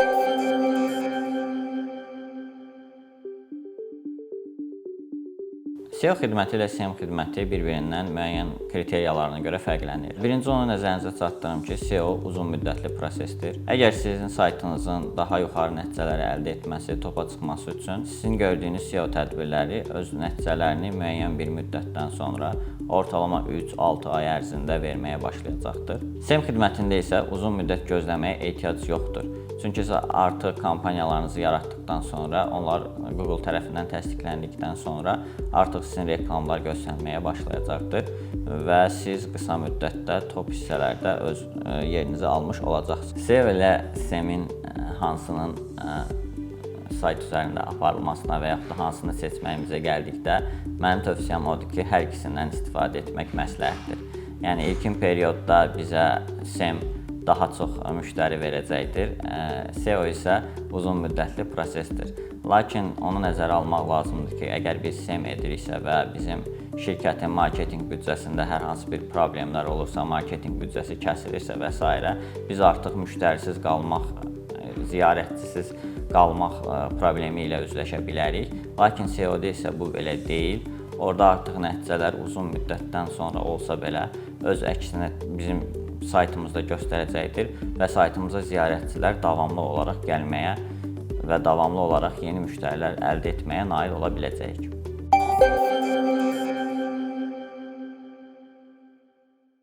Thank you. SEO xidməti ilə SEM xidməti bir-birindən müəyyən kriteriyalarına görə fərqlənir. Birinci onu nəzərinizə çatdırım ki, SEO uzunmüddətli prosesdir. Əgər sizin saytınızın daha yuxarı nəticələri əldə etməsi, topa çıxması üçün sizin gördüyünüz SEO tədbirləri öz nəticələrini müəyyən bir müddətdən sonra ortalama 3-6 ay ərzində verməyə başlayacaqdır. SEM xidmətində isə uzun müddət gözləməyə ehtiyac yoxdur. Çünki artıq kampaniyalarınızı yaratdıqdan sonra, onlar Google tərəfindən təsdiqləndikdən sonra artıq sizin reklamlar göstərməyə başlayacaqdır və siz qısa müddətdə top hissələrdə öz ə, yerinizi almış olacaqsınız. SEO ilə SEM-in ə, hansının ə, sayt üzərində aparılmasına və yaxud da hansını seçməyimizə gəldikdə, mənim tövsiyəm odur ki, hər ikisindən istifadə etmək məsləhətdir. Yəni ilkin periodda bizə SEM daha çox müştəri verəcəkdir. SEO isə uzun müddətli prosesdir. Lakin onu nəzərə almaq lazımdır ki, əgər biz SEM ediriksə və bizim şirkətin marketinq büdcəsində hər hansı bir problemlər olursa, marketinq büdcəsi kəsilirsə və s. biz artıq müştərisiz qalmaq, ziyarətçisiz qalmaq problemi ilə üzləşə bilərik. Lakin SEO-da isə bu belə deyil. Orada artıq nəticələr uzun müddətdən sonra olsa belə öz əksini bizim saytımızda göstərəcəkdir və saytımıza ziyarətçilər davamlı olaraq gəlməyə və davamlı olaraq yeni müştərilər əldə etməyə nail ola biləcəyik.